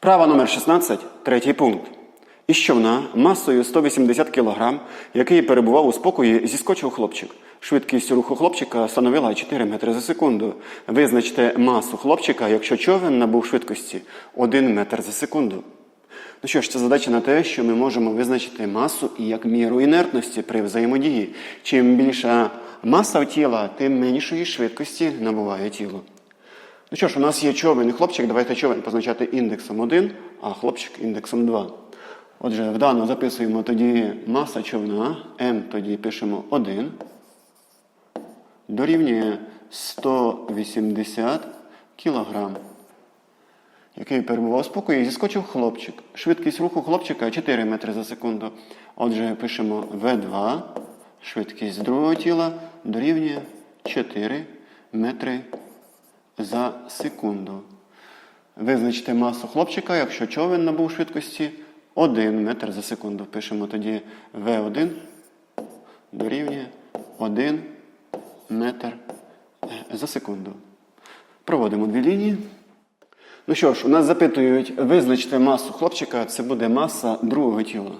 Вправа номер 16, третій пункт. Із човна масою 180 кг, який перебував у спокої, зіскочив хлопчик. Швидкість руху хлопчика становила 4 метри за секунду. Визначте масу хлопчика, якщо човен набув швидкості 1 метр за секунду. Ну що ж, це задача на те, що ми можемо визначити масу і як міру інертності при взаємодії. Чим більша маса тіла, тим меншої швидкості набуває тіло. Ну що ж, у нас є човен і хлопчик. Давайте човен позначати індексом 1, а хлопчик індексом 2. Отже, вдано записуємо тоді маса човна, М тоді пишемо 1, дорівнює 180 кілограм який перебував у спокої, зіскочив хлопчик. Швидкість руху хлопчика 4 метри за секунду. Отже, пишемо В2, швидкість другого тіла дорівнює 4 метри за секунду. Визначте масу хлопчика, якщо човен набув швидкості 1 метр за секунду. Пишемо тоді В1 дорівнює 1 метр за секунду. Проводимо дві лінії. Ну що ж, у нас запитують визначити масу хлопчика, це буде маса другого тіла.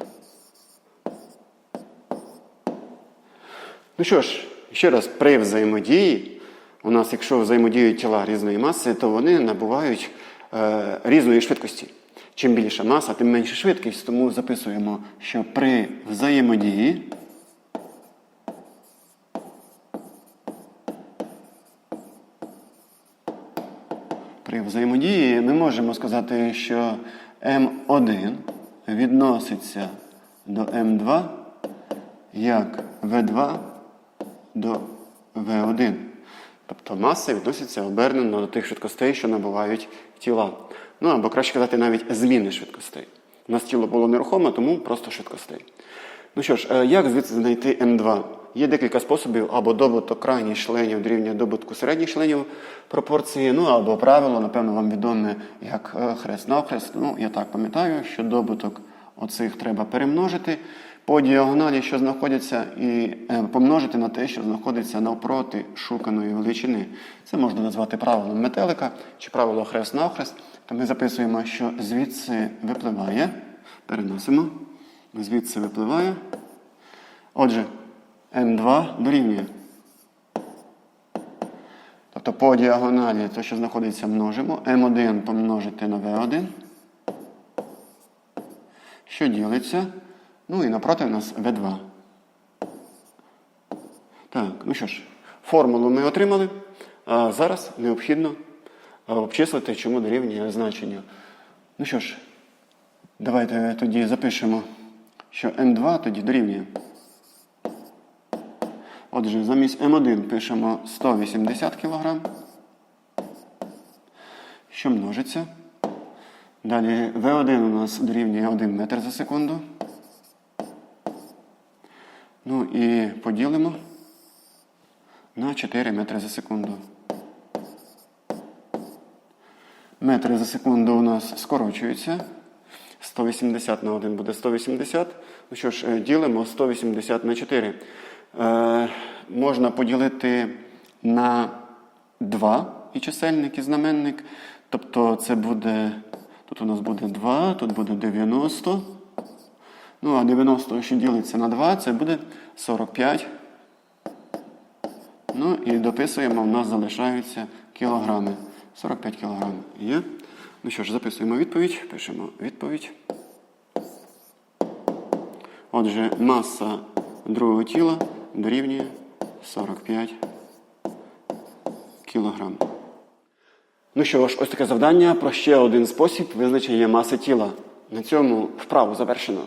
Ну що ж, ще раз, при взаємодії, у нас, якщо взаємодіють тіла різної маси, то вони набувають е, різної швидкості. Чим більша маса, тим менша швидкість. Тому записуємо, що при взаємодії При взаємодії ми можемо сказати, що М1 відноситься до М2 як В2 до В1. Тобто маса відноситься обернено до тих швидкостей, що набувають тіла. Ну або краще казати, навіть зміни швидкостей. У нас тіло було нерухоме, тому просто швидкостей. Ну що ж, е, як звідси знайти М2? Є декілька способів, або добуток крайніх членів дорівнює добутку середніх членів пропорції, ну або правило, напевно, вам відоме як хрест-навхрест. Ну, я так пам'ятаю, що добуток оцих треба перемножити по діагоналі, що знаходяться, і е, помножити на те, що знаходиться навпроти шуканої величини. Це можна назвати правилом метелика чи правило хрест-навхрест. То ми записуємо, що звідси випливає, переносимо, звідси випливає. Отже, М2 дорівнює. Тобто по діагоналі те, що знаходиться, множимо. М1 помножити на В1. Що ділиться? Ну і напроти у нас В2. Так, ну що ж, формулу ми отримали. А зараз необхідно обчислити, чому дорівнює значення. Ну що ж, давайте тоді запишемо, що М2 тоді дорівнює. Отже, замість М1 пишемо 180 кг, що множиться. Далі В1 у нас дорівнює 1 метр за секунду. Ну і поділимо на 4 метри за секунду. Метри за секунду у нас скорочуються. 180 на 1 буде 180. Ну що ж, е, ділимо 180 на 4. Е, можна поділити на 2 і чисельник, і знаменник. Тобто це буде, тут у нас буде 2, тут буде 90. Ну, а 90, що ділиться на 2, це буде 45. Ну і дописуємо, в нас залишаються кілограми. 45 кілограм є. Ну що ж, записуємо відповідь, пишемо відповідь. Отже, маса другого тіла дорівнює 45 кілограм. Ну що ж, ось таке завдання про ще один спосіб визначення маси тіла. На цьому вправу завершено.